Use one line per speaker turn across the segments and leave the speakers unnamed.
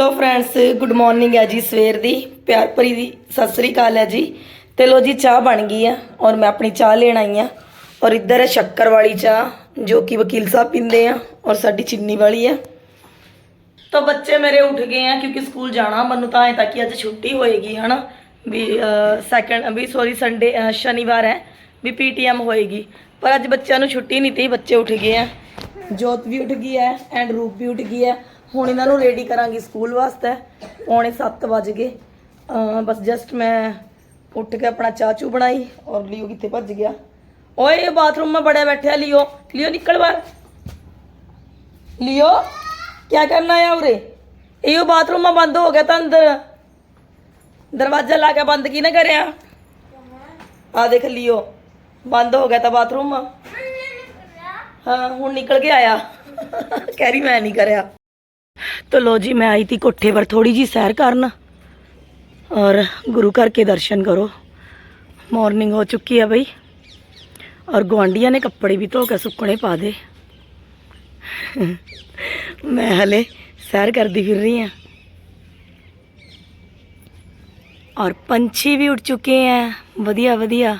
Hello friends good morning ਹੈ ਜੀ ਸਵੇਰ ਦੀ। ਪਿਆਰ ਭਰੀ ਦੀ ਸਤਿ ਸ੍ਰੀ ਅਕਾਲ ਹੈ ਜੀ। ਤੇ ਲੋ ਜੀ ਚਾਹ ਬਣ ਗਈ ਆ ਔਰ ਮੈਂ ਆਪਣੀ ਚਾਹ ਲੈਣ ਆਈ ਆ। ਔਰ ਇੱਧਰ ਹੈ ਸ਼ੱਕਰ ਵਾਲੀ ਚਾਹ, ਜੋ ਕਿ ਵਕੀਲ ਸਾਹਿਬ ਪੀਂਦੇ ਆ ਔਰ ਸਾਡੀ ਚੀਨੀ ਵਾਲੀ ਆ। ਤਾਂ ਬੱਚੇ ਮੇਰੇ ਉੱਠ ਗਏ ਆ ਕਿਉਂਕਿ ਸਕੂਲ ਜਾਣਾ ਮੈਨੂੰ ਤਾਂ ਐ ਤਾਂ ਕਿ ਅੱਜ ਛੁੱਟੀ ਹੋਏਗੀ, ਹਨਾ? ਵੀ ਸੈਕੰਡ ਵੀ ਸੌਰੀ ਸੰਡੇ ਸ਼ਨੀਵਾਰ ਹੈ ਵੀ ਪੀਟੀਐਮ ਹੋਏਗੀ। ਪਰ ਅੱਜ ਬੱਚਿਆਂ ਨੂੰ ਛੁੱਟੀ ਨਹੀਂ ਤੀ, ਬੱਚੇ ਉੱਠ ਗਏ ਆ। ਜੋਤ ਵੀ ਉੱਠ ਗਈ ਹੈ ਐਂਡ ਰੂਪ ਵੀ ਉੱਠ ਗਈ ਹੈ। ਹੁਣ ਇਹਨਾਂ ਨੂੰ ਰੈਡੀ ਕਰਾਂਗੀ ਸਕੂਲ ਵਾਸਤੇ ਪੌਣੇ 7 ਵਜ ਗਏ। ਬਸ ਜਸਟ ਮੈਂ ਉੱਠ ਕੇ ਆਪਣਾ ਚਾਚੂ ਬਣਾਈ ਔਰ ਲਿਓ ਕਿੱਥੇ ਭੱਜ ਗਿਆ। ਓਏ ਬਾਥਰੂਮ ਮੈਂ ਬੜਾ ਬੈਠਿਆ ਲਿਓ। ਲਿਓ ਨਿਕਲ ਬਾਹਰ। ਲਿਓ ਕੀ ਕਰਨਾ ਆ ਉਰੇ? ਇਹੋ ਬਾਥਰੂਮ ਮੈਂ ਬੰਦ ਹੋ ਗਿਆ ਤਾਂ ਅੰਦਰ। ਦਰਵਾਜ਼ਾ ਲਾ ਕੇ ਬੰਦ ਕੀ ਨਾ ਕਰਿਆ? ਆ ਦੇਖ ਲਿਓ ਬੰਦ ਹੋ ਗਿਆ ਤਾਂ ਬਾਥਰੂਮ ਹਾਂ ਹੁਣ ਨਿਕਲ ਕੇ ਆਇਆ। ਕੈਰੀ ਮੈਂ ਨਹੀਂ ਕਰਿਆ। तो लो जी मैं आई थी कोठे पर थोड़ी जी सैर करना और गुरु घर के दर्शन करो मॉर्निंग हो चुकी है भाई और गुआंढिया ने कपड़े भी धो के सुकने पा दे मैं हले सैर करती फिर रही हैं और पंछी भी ਉੱਡ ਚੁੱਕੇ ਹੈ ਵਧੀਆ ਵਧੀਆ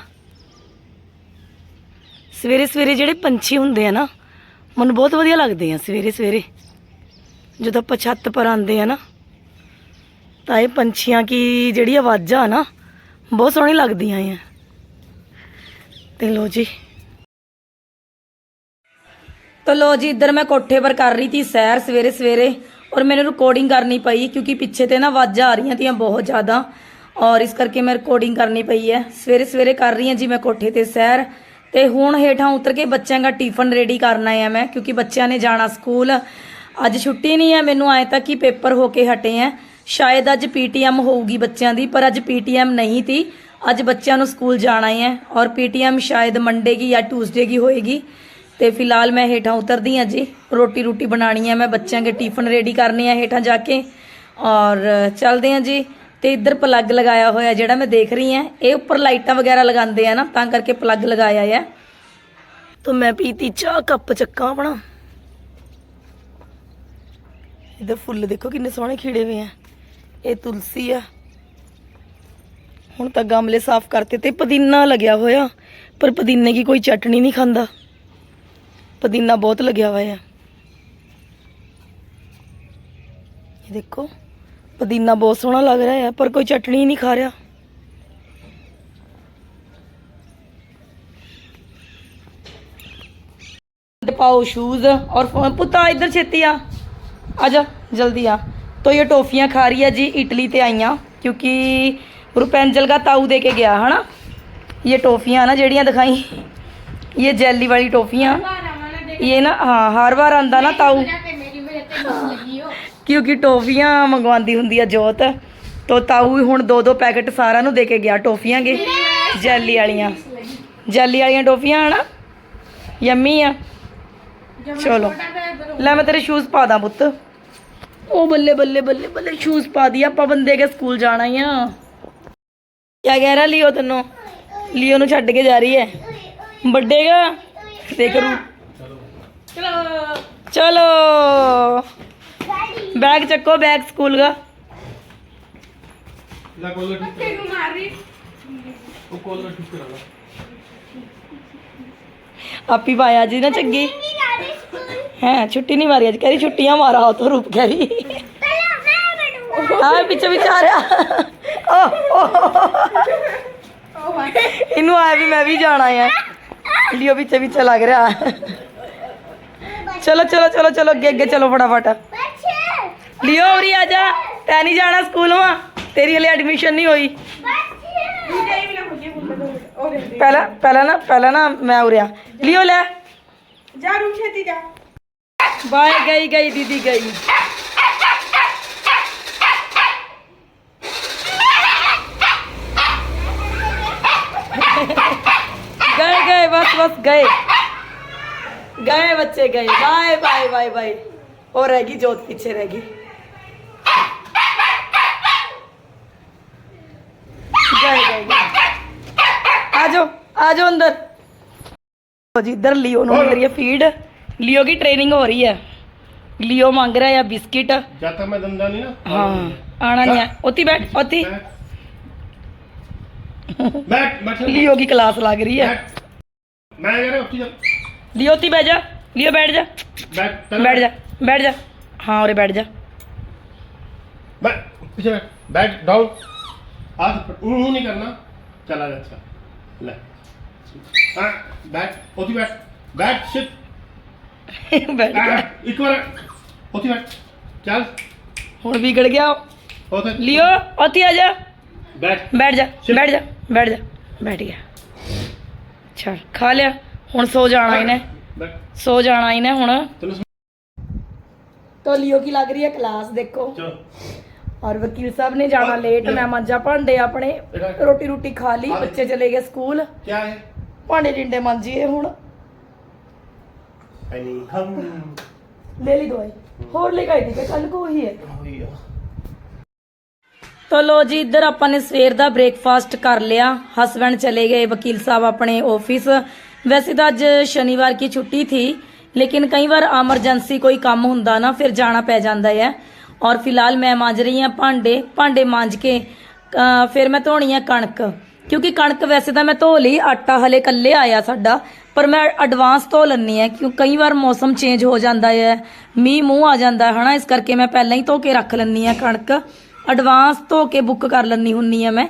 ਸਵੇਰੇ ਸਵੇਰੇ ਜਿਹੜੇ ਪੰਛੀ ਹੁੰਦੇ ਆ ਨਾ ਮੈਨੂੰ ਬਹੁਤ ਵਧੀਆ ਲੱਗਦੇ ਆ ਸਵੇਰੇ ਸਵੇਰੇ ਜਦੋਂ ਆਪਾਂ ਛੱਤ ਪਰ ਆਉਂਦੇ ਆ ਨਾ, ਤਾਂ ਇਹ ਪੰਛੀਆਂ ਕੀ ਜਿਹੜੀ ਆਵਾਜ਼ਾਂ ਨਾ, ਬਹੁਤ ਸੋਹਣੀ ਲੱਗਦੀਆਂ ਆ। ਤੇ ਲੋ ਜੀ। ਤੋ ਲੋ ਜੀ, ਇੱਧਰ ਮੈਂ ਕੋਠੇ ਪਰ ਕਰ ਰਹੀ ਸੀ ਸੈਰ ਸਵੇਰੇ ਸਵੇਰੇ, ਔਰ ਮੈਨੂੰ ਰਿਕਾਰਡਿੰਗ ਕਰਨੀ ਪਈ ਕਿਉਂਕਿ ਪਿੱਛੇ ਤੇ ਨਾ ਆਵਾਜ਼ਾਂ ਆ ਰਹੀਆਂ ਤੀਆਂ ਬਹੁਤ ਜ਼ਿਆਦਾ, ਔਰ ਇਸ ਕਰਕੇ ਮੈਂ ਰਿਕਾਰਡਿੰਗ ਕਰਨੀ ਪਈ ਹੈ। ਸਵੇਰੇ ਸਵੇਰੇ ਕਰ ਰਹੀ ਹਾਂ ਜੀ ਮੈਂ ਕੋਠੇ ਤੇ ਸੈਰ, ਤੇ ਹੁਣ ਹੇਠਾਂ ਉਤਰ ਕੇ ਬੱਚਿਆਂ ਦਾ ਟਿਫਨ ਰੈਡੀ ਕਰਨਾ ਹੈ ਮੈਂ, ਕਿਉਂਕਿ ਬੱਚਿਆਂ ਨੇ ਜਾਣਾ ਸਕੂਲ ਅੱਜ ਛੁੱਟੀ ਨਹੀਂ ਹੈ, ਮੈਨੂੰ ਆਏ ਤੱਕ ਕਿ ਪੇਪਰ ਹੋ ਕੇ ਹਟੇ ਹੈ ਸ਼ਾਇਦ ਅੱਜ ਪੀਟੀਐਮ ਹੋਊਗੀ ਬੱਚਿਆਂ ਦੀ, ਪਰ ਅੱਜ ਪੀਟੀਐਮ ਨਹੀਂ ਥੀ ਅੱਜ ਬੱਚਿਆਂ ਨੂੰ ਸਕੂਲ ਜਾਣਾ ਹੈ ਔਰ ਪੀਟੀਐਮ ਸ਼ਾਇਦ ਮੰਡੇ ਕੀ ਜਾਂ ਟਿਊਜ਼ਡੇ ਕੀ ਹੋਏਗੀ। ਤੇ ਫਿਲਹਾਲ ਮੈਂ ਹੇਠਾਂ ਉਤਰਦੀ ਹਾਂ ਜੀ। ਰੋਟੀ ਰੋਟੀ ਬਣਾਣੀ ਹੈ ਮੈਂ ਬੱਚਿਆਂ ਦੇ ਟਿਫਨ ਰੈਡੀ ਕਰਨੇ ਆ ਹੇਠਾਂ ਜਾ ਕੇ। ਔਰ ਚੱਲਦੇ ਹਾਂ ਜੀ, ਤੇ ਇੱਧਰ ਪਲੱਗ ਲਗਾਇਆ ਹੋਇਆ ਜਿਹੜਾ ਮੈਂ ਦੇਖ ਰਹੀ ਹਾਂ ਇਹ ਉੱਪਰ ਲਾਈਟਾਂ ਵਗੈਰਾ ਲਗਾਉਂਦੇ ਆ ਨਾ, ਤਾਂ ਕਰਕੇ ਪਲੱਗ ਲਗਾਇਆ ਹੈ ਤਾਂ ਮੈਂ ਪੀਤੀ ਚਾਹ, ਕੱਪ ਚੱਕਾ ਆਪਣਾ। ਇਹਦੇ ਫੁੱਲ ਦੇਖੋ ਕਿੰਨੇ ਸੋਹਣੇ ਖਿੜੇ ਹੋਏ ਆ। ਇਹ ਤੁਲਸੀ ਆ। ਹੁਣ ਤਾਂ ਗਮਲੇ ਸਾਫ਼ ਕਰਤੇ ਤੇ ਪੁਦੀਨਾ ਲੱਗਿਆ ਹੋਇਆ। ਪਰ ਪੁਦੀਨੇ ਕੀ ਕੋਈ ਚਟਣੀ ਨਹੀਂ ਖਾਂਦਾ। ਪੁਦੀਨਾ ਬਹੁਤ ਲੱਗਿਆ ਹੋਇਆ ਇਹ ਦੇਖੋ, ਪੁਦੀਨਾ ਬਹੁਤ ਸੋਹਣਾ ਲੱਗ ਰਿਹਾ ਹੈ ਪਰ ਕੋਈ ਚਟਣੀ ਨਹੀਂ ਖਾ ਰਿਹਾ। ਪਾਓ ਸ਼ੂਜ਼ ਔਰ ਪੁੱਤਾ ਇੱਧਰ ਛੇਤੀ ਆ। आजा जल्दी आ तो ये टॉफियाँ खा रही है जी इटली ते आईयां क्योंकि रुपेंजल का ताऊ दे के गया है ना ये टॉफियाँ ना जेड़ियाँ दिखाई ये जेली वाली टॉफियाँ ये ना हाँ हर बार आंदा ना ताऊ ਕਿਉਂਕਿ ਟੋਫੀਆਂ ਮੰਗਵਾਉਂਦੀ ਹੁੰਦੀ ਆ ਜੋਤ ਤੋ ਤਾਊ ਵੀ ਹੁਣ ਦੋ ਦੋ ਪੈਕਟ ਸਾਰਿਆਂ ਨੂੰ ਦੇ ਕੇ ਗਿਆ ਟੋਫੀਆਂ ਕੇ ਜੈਲੀ ਵਾਲੀਆਂ ਜੈਲੀ ਵਾਲੀਆਂ ਟੋਫੀਆਂ ਹਨਾ ਯੰਮੀ ਆ ਚਲੋ ਲੈ ਮੈਂ ਤੇਰੇ ਸ਼ੂਜ਼ ਪਾ ਦਾਂ ਪੁੱਤ ਉਹ ਬੱਲੇ ਬੱਲੇ ਬੱਲੇ ਬੱਲੇ ਸ਼ੂਜ਼ ਪਾ ਦੀ ਆਪਾਂ ਬੰਦੇ ਕੇ ਸਕੂਲ ਜਾਣਾ ਹੀ ਆ ਕਿਆ ਕਹਿ ਰਿਹਾ ਲਿਓ ਤੈਨੂੰ ਲਿਓ ਨੂੰ ਛੱਡ ਕੇ ਜਾ ਰਹੀ ਹੈ ਵੱਡੇਗਾ ਦੇਖ ਰੂ ਚਲੋ बैग चक्को बैग स्कूल का
ला कॉलर ठीक करा वो कॉलर ठीक करा ला
आप ही पाया जी ना चंगी ਹੈ, ਛੁੱਟੀ ਨਹੀਂ ਮਾਰੀ ਅੱਜ, ਕਹਿ ਛੁੱਟੀਆਂ ਮਾਰਾ ਹੋ ਤੋ ਰੂਪ ਕਹਿ ਰਹੀ। ਪਿੱਛੇ ਵਿੱਚ ਇਹਨੂੰ ਆਇਆ ਵੀ ਮੈਂ ਵੀ ਜਾਣਾ ਆ। ਲਿਓ ਪਿੱਛੇ ਪਿੱਛੇ ਲੱਗ ਰਿਹਾ। ਚਲੋ ਚਲੋ ਚਲੋ ਚਲੋ, ਅੱਗੇ ਅੱਗੇ ਚਲੋ ਫਟਾਫਟ। ਲਿਓ ਉਰੀ, ਆ ਜਾ। ਤੈ ਨਹੀਂ ਜਾਣਾ ਸਕੂਲ। ਮਾ ਤੇਰੀ ਹਲੇ ਐਡਮਿਸ਼ਨ ਨਹੀਂ ਹੋਈ। ਪਹਿਲਾਂ ਪਹਿਲਾਂ ਨਾ ਪਹਿਲਾਂ ਨਾ ਮੈਂ ਉਰਿਆ ਲਿਓ ਲੈ।
ਜਾ ਰੂਮ ਛੇਤੀ ਜਾ।
बाय गई गई, दीदी गई। गए गए, बस बस, गए। गए बच्चे, गए। Bye bye bye bye. और रहेगी जोत, पीछे रहेगी। गए आज गए। अंदर। जी, इधर लियो उन्होंने मेरी फ़ीड। लियो की ट्रेनिंग हो रही है। लियो मांग रहा है
बिस्किट। जाता मैं धंधा नहीं ना
हाँ आना नहीं है। ओती
बैठ
उती लियो
की क्लास लग रही है।
मैं जा लियो उती बैठ जा। लियो
बैठ
जा। बैठ जा बैठ जा। हाँ और
बैठ जा। बैठ। डाउन। हाथ नहीं करना। चला जा अच्छा ले। हाँ, बैठ उठी बैठ। बैठ सिर्फ़
ਬੈਠ ਗਿਆ
ਆਹ, ਇੱਕ ਵਾਰ। ਉੱਥੇ ਬੈਠ ਚੱਲ।
ਹੁਣ ਵਿਗੜ ਗਿਆ
ਉੱਥੇ।
ਲਿਓ ਉੱਥੇ ਆ ਜਾ। ਬੈਠ। ਬੈਠ ਜਾ ਚਲ। ਬੈਠ। ਸੋ ਜਾਣਾ ਇਹਨੇ ਬੈਠ ਕਲਾਸ ਦੇਖੋ। ਔਰ ਵਕੀਲ ਸਾਹਿਬ ਨੇ ਜਾਣਾ ਲੇਟ ਮੈਂ ਮਾਂਜਾ ਭਾਂਡੇ ਆਪਣੇ। ਰੋਟੀ ਰੋਟੀ ਖਾ ਲਈ ਬੱਚੇ
ਚਲੇ ਗਏ
ਸਕੂਲ। ਭਾਂਡੇ ਡਿੰਡੇ ਮਾਂਜੀਏ
नहीं हम
ਲੈ ਲਈ ਦਵਾਈ ਹੋਰ ਲੈ ਕੇ ਆਈ ਥੀ ਕੱਲ ਕੋ ਹੀ ਹੈ
भैया
ਤੋ ਲੋ ਜੀ ਇੱਧਰ ਆਪਾਂ ਨੇ ਸਵੇਰ ਦਾ ਬ੍ਰੇਕਫਾਸਟ ਕਰ ਲਿਆ ਹਸਬੰਡ ਚਲੇ ਗਏ ਵਕੀਲ ਸਾਹਿਬ ਆਪਣੇ ਆਫਿਸ ਵੈਸੇ ਤਾਂ ਅੱਜ ਸ਼ਨੀਵਾਰ ਕੀ ਛੁੱਟੀ ਥੀ ਲੇਕਿਨ ਕਈ ਵਾਰ ਐਮਰਜੈਂਸੀ ਕੋਈ ਕੰਮ ਹੁੰਦਾ ਨਾ ਫਿਰ ਜਾਣਾ ਪੈ ਜਾਂਦਾ ਹੈ ਔਰ ਫਿਲਹਾਲ ਮੈਂ ਮਾਂਜ ਰਹੀ ਹਾਂ ਭਾਂਡੇ ਭਾਂਡੇ ਮਾਂਜ ਕੇ ਅ, ਫਿਰ ਮੈਂ ਧੋਣੀ ਆ ਕਣਕ ਕਿਉਂਕਿ ਕਣਕ ਵੈਸੇ ਤਾਂ ਮੈਂ ਧੋ ਲਈ ਆਟਾ ਹਲੇ ਕੱਲੇ ਆਇਆ ਸਾਡਾ ਪਰ ਮੈਂ ਐਡਵਾਂਸ ਧੋ ਲੈਣੀ ਹੈ, ਕਿਉਂ ਕਈ ਵਾਰ ਮੌਸਮ ਚੇਂਜ ਹੋ ਜਾਂਦਾ ਹੈ, ਮੀਂਹ ਮੂੰਹ ਆ ਜਾਂਦਾ ਹੈ, ਹਨਾ? ਇਸ ਕਰਕੇ ਮੈਂ ਪਹਿਲਾਂ ਹੀ ਧੋ ਕੇ ਰੱਖ ਲੈਂਦੀ ਆ ਕਣਕ। ਐਡਵਾਂਸ ਧੋ ਕੇ ਬੁੱਕ ਕਰ ਲੈਂਦੀ ਹੁੰਨੀ ਆ ਮੈਂ।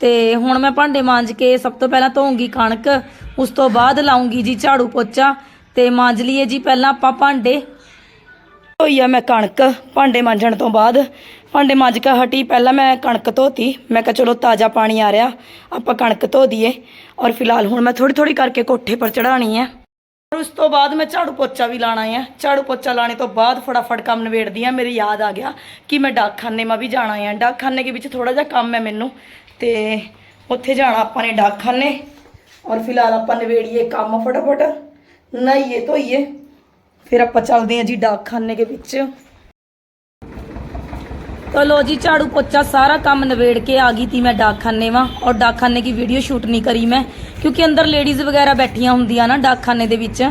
ਤੇ ਹੁਣ ਮੈਂ ਭਾਂਡੇ ਮਾਂਜ ਕੇ ਸਭ ਤੋਂ ਪਹਿਲਾਂ ਧੋਉਂਗੀ ਕਣਕ, ਉਸ ਤੋਂ ਬਾਅਦ ਲਾਉਂਗੀ ਜੀ ਝਾੜੂ ਪੋਚਾ। ਤੇ ਮਾਂਜ ਲਈਏ ਜੀ ਪਹਿਲਾਂ ਆਪਾਂ ਭਾਂਡੇ। ਧੋਈ ਆ ਮੈਂ ਕਣਕ ਭਾਂਡੇ ਮਾਂਜਣ ਤੋਂ ਬਾਅਦ। ਭਾਂਡੇ ਮਾਂਜ ਕੇ ਹਟੀ, ਪਹਿਲਾਂ ਮੈਂ ਕਣਕ ਧੋਤੀ। ਮੈਂ ਕਿਹਾ ਚਲੋ ਤਾਜ਼ਾ ਪਾਣੀ ਆ ਰਿਹਾ, ਆਪਾਂ ਕਣਕ ਧੋ ਦਈਏ। ਔਰ ਫਿਲਹਾਲ ਹੁਣ ਮੈਂ ਥੋੜੀ ਥੋੜੀ ਕਰਕੇ ਕੋਠੇ ਪਰ ਚੜਾਣੀ ਹੈ ਔਰ ਉਸ ਤੋਂ ਬਾਅਦ ਮੈਂ ਝਾੜੂ ਪੋਚਾ ਵੀ ਲਾਣਾ ਆ। ਝਾੜੂ ਪੋਚਾ ਲਾਣੇ ਤੋਂ ਬਾਅਦ ਫਟਾਫਟ ਕੰਮ ਨਿਬੇੜਦੀ ਆ। ਮੇਰੀ ਯਾਦ ਆ ਗਿਆ ਕਿ ਮੈਂ ਡਾਕਖਾਨੇ ਮਾ ਵੀ ਜਾਣਾ ਆ। ਡਾਕਖਾਨੇ ਦੇ ਵਿੱਚ ਥੋੜਾ ਜਿਹਾ ਕੰਮ ਹੈ ਮੈਨੂੰ। ਤੇ ਉੱਥੇ ਜਾਣਾ ਆਪਾਂ ਨੇ ਡਾਕਖਾਨੇ। ਔਰ ਫਿਲਹਾਲ ਆਪਾਂ ਨਿਬੇੜੀਏ ਕੰਮ ਫਟਾਫਟ। ਨਹਾਈਏ, ਧੋਈਏ। ਫਿਰ ਆਪਾਂ ਚੱਲਦੇ ਹਾਂ ਜੀ ਡਾਕਖਾਨੇ ਦੇ ਵਿੱਚ तो लो जी झाड़ू पोछा सारा काम नवेड़ के आ गई थी मैं डाकखाने वा और डाकखाने की वीडियो शूट नहीं करी मैं क्योंकि अंदर लेडीज वगैरह बैठिया होंदिया ना डाकखाने ਦੇ ਵਿੱਚ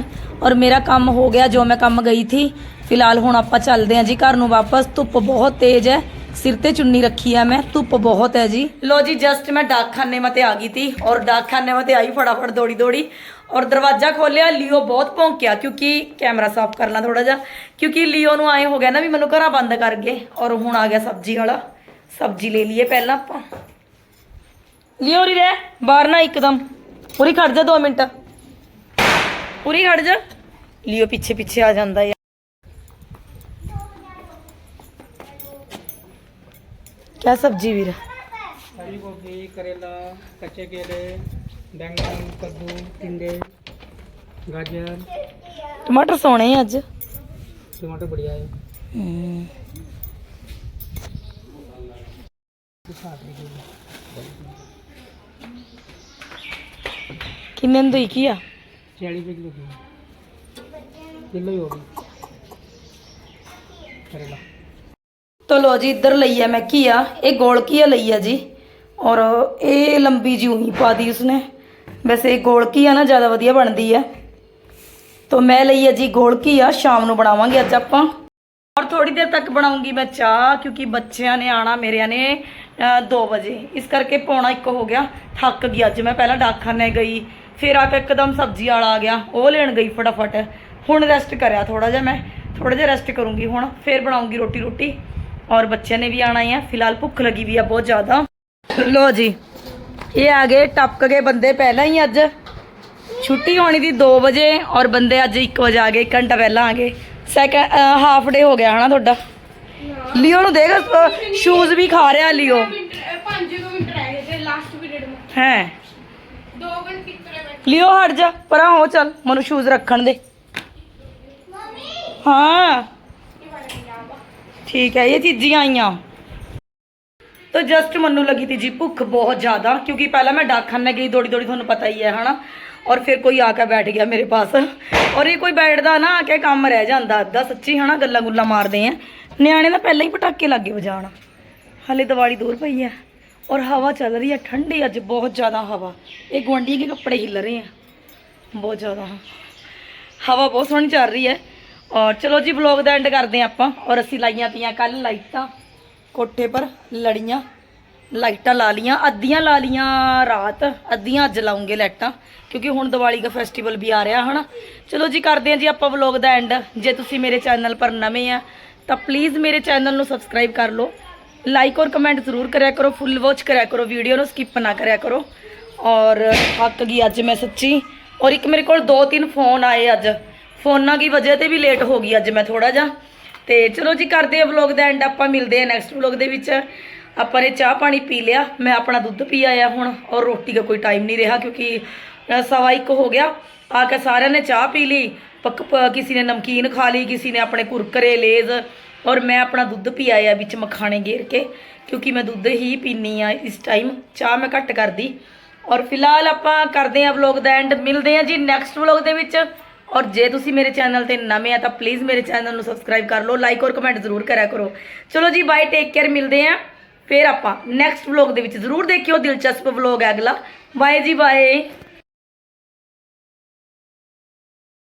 ਔਰ ਮੇਰਾ ਕੰਮ ਹੋ ਗਿਆ ਜੋ ਮੈਂ ਕੰਮ ਗਈ ਥੀ ਫਿਲਹਾਲ ਹੁਣ ਆਪਾਂ ਚੱਲਦੇ ਹਾਂ ਜੀ ਘਰ ਨੂੰ ਵਾਪਸ ਧੁੱਪ ਬਹੁਤ ਤੇਜ਼ ਹੈ ਸਿਰ ਤੇ ਚੁੰਨੀ ਰੱਖੀ ਆ ਮੈਂ ਧੁੱਪ ਬਹੁਤ ਹੈ ਜੀ ਲੋ ਜੀ ਜਸਟ ਮੈਂ ਡਾਕਖਾਨੇ ਮਤੇ ਆ ਗਈ ਥੀ ਔਰ ਡਾਕਖਾਨੇ ਮਤੇ ਆਈ ਫਟਾਫਟ ਦੌੜੀ ਦੌੜੀ ਔਰ ਦਰਵਾਜ਼ਾ ਖੋਲਿਆ ਲਿਓ ਬਹੁਤ ਭੌਂਕਿਆ ਕਿਉਂਕਿ ਕੈਮਰਾ ਸਾਫ਼ ਕਰਨਾ ਥੋੜਾ ਜਿਹਾ ਕਿਉਂਕਿ ਲਿਓ ਨੂੰ ਆਏ ਹੋ ਗਿਆ ਨਾ ਵੀ ਮੈਨੂੰ ਘਰਾਂ ਬੰਦ ਕਰ ਗਏ ਔਰ ਹੁਣ ਆ ਗਿਆ ਸਬਜ਼ੀ ਵਾਲਾ ਸਬਜ਼ੀ ਲੈ ਲਈਏ ਪਹਿਲਾਂ ਆਪਾਂ ਲਿਓ ਰੀ ਰਹਿ ਬਾਹਰ ਨਾ ਇੱਕਦਮ ਪੂਰੀ ਖੜ ਜਾ 2 ਮਿੰਟ ਪੂਰੀ ਖੜ ਜਾ ਲਿਓ ਪਿੱਛੇ ਪਿੱਛੇ ਆ ਜਾਂਦਾ ਹੈ क्या सब्जी ਵੀਰ
हरी गोभी करेला कच्चे केले ਬੈਂਗਣ ਕੱਦੂ ਟਿੰਡੇ ਗਾਜਰ।
ਟਮਾਟਰ ਸੋਹਣੇ ਅੱਜ।
ਟਮਾਟਰ ਬੜਿਆ
ਹੈ। ਕਿੰਨੇ ਨੂੰ ਦਈ ਕੀ ਆ?
40 ਰੁਪਏ ਕਿਲੋ ਕਿਲੋ ਹੀ ਹੋ ਗਈ।
ਤੋ ਲੋ ਜੀ ਇੱਧਰ ਲਈ ਆ ਮੈਂ ਕੀ ਆ ਇਹ ਗੋਲ ਕੀ ਆ ਲਈ ਆ ਜੀ। ਔਰ ਇਹ ਲੰਬੀ ਜੀ ਉਹੀ ਪਾ ਦੀ ਉਸਨੇ। ਵੈਸੇ ਗੋਲਕੀ ਆ ਨਾ, ਜ਼ਿਆਦਾ ਵਧੀਆ ਬਣਦੀ ਆ। ਤੋ ਮੈਂ ਲਈ ਆ ਜੀ ਗੋਲ ਘੀਆ ਸ਼ਾਮ ਨੂੰ ਬਣਾਵਾਂਗੇ ਅੱਜ ਆਪਾਂ। ਔਰ ਥੋੜੀ ਦੇਰ ਤੱਕ ਬਣਾਉਂਗੀ ਮੈਂ ਚਾਹ, ਕਿਉਂਕਿ ਬੱਚਿਆਂ ਨੇ ਆਣਾ ਮੇਰਿਆਂ ਨੇ 2 ਵਜੇ। ਇਸ ਕਰਕੇ ਪੌਣਾ ਇੱਕ ਹੋ ਗਿਆ, ਥੱਕ ਗਈ ਅੱਜ ਮੈਂ। ਪਹਿਲਾਂ ਡਾਕਖਾਨੇ ਗਈ, ਫਿਰ ਆ ਕੇ ਇੱਕਦਮ ਸਬਜ਼ੀ ਵਾਲਾ ਆ ਗਿਆ, ਉਹ ਲੈਣ ਗਈ ਫਟਾਫਟ। ਹੁਣ ਰੈਸਟ ਕਰਿਆ ਥੋੜਾ ਜਿਹਾ ਮੈਂ ਥੋੜਾ ਜਿਹਾ ਰੈਸਟ ਕਰੂੰਗੀ ਹੁਣ, ਫਿਰ ਬਣਾਉਂਗੀ ਰੋਟੀ ਰੋਟੀ ਔਰ ਬੱਚਿਆਂ ਨੇ ਵੀ ਆਣਾ ਹੈ ਫਿਲਹਾਲ ਭੁੱਖ ਲੱਗੀ ਵੀ ਆ ਬਹੁਤ ਜ਼ਿਆਦਾ। ਲੋ ਜੀ ਇਹ ਆ ਗਏ ਟਪਕ ਗਏ ਬੰਦੇ ਪਹਿਲਾਂ ਹੀ ਅੱਜ। ਛੁੱਟੀ ਹੋਣੀ ਦੀ 2 ਵਜੇ ਔਰ ਬੰਦੇ ਅੱਜ 1 ਵਜੇ ਆ ਗਏ, ਇੱਕ ਘੰਟਾ ਪਹਿਲਾਂ ਆ ਗਏ। ਸੈਕਿੰਡ ਹਾਫ ਡੇ ਹੋ ਗਿਆ ਹਨਾ ਤੁਹਾਡਾ। ਲਿਓ ਨੂੰ ਦੇਖ ਸ਼ੂਜ਼ ਵੀ ਖਾ ਰਿਹਾ ਲਿਓ।
ਪੰਜ ਮਿੰਟ ਰਹਿ ਗਏ ਤੇ ਲਾਸਟ ਪੀਰੀਅਡ में
ਹੈ?
ਦੋ ਘੰਟੇ ਕਿਤਨੇ
ਲਿਓ ਹਟ ਜਾ, ਪਰਾਂ ਹੋ ਚੱਲ, ਮੈਨੂੰ ਸ਼ੂਜ਼ ਰੱਖਣ ਦੇ। ਹਾਂ। ਠੀਕ ਹੈ, ਇਹ ਚੀਜ਼ਾਂ ਆਈਆਂ। ਤਾਂ ਜਸਟ ਮੈਨੂੰ ਲੱਗੀ ਤੀ ਜੀ ਭੁੱਖ ਬਹੁਤ ਜ਼ਿਆਦਾ, ਕਿਉਂਕਿ ਪਹਿਲਾਂ ਮੈਂ ਡਾਕਖਾਨੇ ਗਈ ਦੌੜੀ ਦੌੜੀ ਤੁਹਾਨੂੰ ਪਤਾ ਹੀ ਹੈ, ਹਨਾ? ਔਰ ਫਿਰ ਕੋਈ ਆ ਕੇ ਬੈਠ ਗਿਆ ਮੇਰੇ ਪਾਸ। ਔਰ ਇਹ ਕੋਈ ਬੈਠਦਾ ਨਾ, ਆ ਕੇ ਕੰਮ ਰਹਿ ਜਾਂਦਾ, ਅੱਧਾ ਸੱਚੀ, ਹਨਾ ਗੱਲਾਂ ਗੁੱਲਾਂ ਮਾਰਦੇ ਆ। ਨਿਆਣੇ ਨਾ ਪਹਿਲਾਂ ਹੀ ਪਟਾਕੇ ਲੱਗੇ ਵਜਾਣ ਹਾਲੇ ਦੀਵਾਲੀ ਦੂਰ ਪਈ ਹੈ। ਔਰ ਹਵਾ ਚੱਲ ਰਹੀ ਹੈ, ਠੰਡੀ ਅੱਜ, ਬਹੁਤ ਜ਼ਿਆਦਾ ਹਵਾ। ਇਹ ਗਵਾਂਢੀ ਕੇ ਕੱਪੜੇ ਹਿੱਲ ਰਹੇ ਆ। ਬਹੁਤ ਜ਼ਿਆਦਾ। ਹਵਾ ਬਹੁਤ ਸੋਹਣੀ ਚੱਲ ਰਹੀ ਹੈ। ਔਰ ਚਲੋ ਜੀ ਵਲੌਗ ਦਾ ਐਂਡ ਕਰਦੇ ਆਪਾਂ। ਔਰ ਅਸੀਂ ਲਾਈਆਂ ਪਈਆਂ ਕੱਲ ਲਾਈਟਾਂ। ਕੋਠੇ ਪਰ ਲੜੀਆਂ, ਲਾਈਟਾਂ ਲਾ ਲੀਆਂ ਅੱਧੀਆਂ ਲਾ ਲੀਆਂ ਰਾਤ, ਅੱਧੀਆਂ ਅੱਜ ਲਾਉਂਗੇ ਲਾਈਟਾਂ, ਕਿਉਂਕਿ ਹੁਣ ਦੀਵਾਲੀ ਦਾ ਫੈਸਟੀਵਲ ਵੀ ਆ ਰਿਹਾ, ਹਨਾ? ਚਲੋ ਜੀ, ਕਰਦੇ ਹਾਂ ਜੀ ਆਪਾਂ ਵਲੌਗ ਦਾ ਐਂਡ ਜੇ ਤੁਸੀਂ ਮੇਰੇ ਚੈਨਲ ਪਰ ਨਵੇਂ ਆ, ਤਾਂ ਪਲੀਜ਼ ਮੇਰੇ ਚੈਨਲ ਨੂੰ ਸਬਸਕ੍ਰਾਈਬ ਕਰ ਲਓ। ਲਾਈਕ ਔਰ ਕਮੈਂਟ ਜ਼ਰੂਰ ਕਰਿਆ ਕਰੋ ਫੁੱਲ ਵਾਚ ਕਰਿਆ ਕਰੋ ਵੀਡੀਓ ਨੂੰ ਸਕਿਪ ਨਾ ਕਰਿਆ ਕਰੋ। ਔਰ ਥੱਕ ਗਈ ਅੱਜ ਮੈਂ ਸੱਚੀ। ਔਰ ਇੱਕ ਮੇਰੇ ਕੋਲ ਦੋ ਤਿੰਨ ਫੋਨ ਆਏ ਅੱਜ। ਫੋਨਾਂ ਦੀ ਵਜ੍ਹਾ ਤੇ ਵੀ ਲੇਟ ਹੋ ਗਈ ਅੱਜ ਮੈਂ ਥੋੜਾ ਜਿਹਾ। ਤੇ ਚਲੋ ਜੀ, ਕਰਦੇ ਆ ਵਲੌਗ ਦਾ ਐਂਡ ਆਪਾਂ ਮਿਲਦੇ ਆ ਨੈਕਸਟ ਵਲੌਗ ਦੇ ਵਿੱਚ। ਆਪਾਂ ਨੇ ਚਾਹ ਪਾਣੀ ਪੀ ਲਿਆ, ਮੈਂ ਆਪਣਾ ਦੁੱਧ ਪੀ ਆਇਆ ਹੁਣ, ਔਰ ਰੋਟੀ ਦਾ ਕੋਈ ਟਾਈਮ ਨਹੀਂ ਰਿਹਾ ਕਿਉਂਕਿ ਸਵਾ ਇੱਕ ਹੋ ਗਿਆ। ਆ ਕੇ ਸਾਰਿਆਂ ਨੇ ਚਾਹ ਪੀ ਲਈ, ਪੱਕ, ਪ- ਕਿਸੇ ਨੇ ਨਮਕੀਨ ਖਾ ਲਈ, ਕਿਸੇ ਨੇ ਆਪਣੇ ਕੁਰਕਰੇ, ਲੇਜ਼, ਔਰ ਮੈਂ ਆਪਣਾ ਦੁੱਧ ਪੀ ਆਇਆ ਵਿੱਚ ਮਖਾਣੇ ਗੇਰ ਕੇ, ਕਿਉਂਕਿ ਮੈਂ ਦੁੱਧ ਹੀ ਪੀਨੀ ਆ ਇਸ ਟਾਈਮ ਚਾਹ ਮੈਂ ਘੱਟ ਕਰਦੀ। ਔਰ ਫਿਲਹਾਲ ਆਪਾਂ ਕਰਦੇ ਹਾਂ ਵਲੌਗ ਦਾ ਐਂਡ ਮਿਲਦੇ ਹਾਂ ਜੀ ਨੈਕਸਟ ਵਲੌਗ ਦੇ ਵਿੱਚ। ਔਰ ਜੇ ਤੁਸੀਂ ਮੇਰੇ ਚੈਨਲ ਤੇ ਨਵੇਂ ਆ ਤਾਂ ਪਲੀਜ਼ ਮੇਰੇ ਚੈਨਲ ਨੂੰ ਸਬਸਕ੍ਰਾਈਬ ਕਰ ਲਓ ਲਾਈਕ ਔਰ ਕਮੈਂਟ ਜ਼ਰੂਰ ਕਰਿਆ ਕਰੋ। ਚਲੋ ਜੀ ਬਾਏ ਟੇਕ ਕੇਅਰ ਮਿਲਦੇ ਹਾਂ ਫਿਰ ਆਪਾਂ ਨੈਕਸਟ ਵਲੌਗ ਦੇ ਵਿੱਚ ਜ਼ਰੂਰ ਦੇਖਿਓ, ਦਿਲਚਸਪ ਵਲੌਗ ਹੈ ਅਗਲਾ। ਬਾਏ ਜੀ ਬਾਏ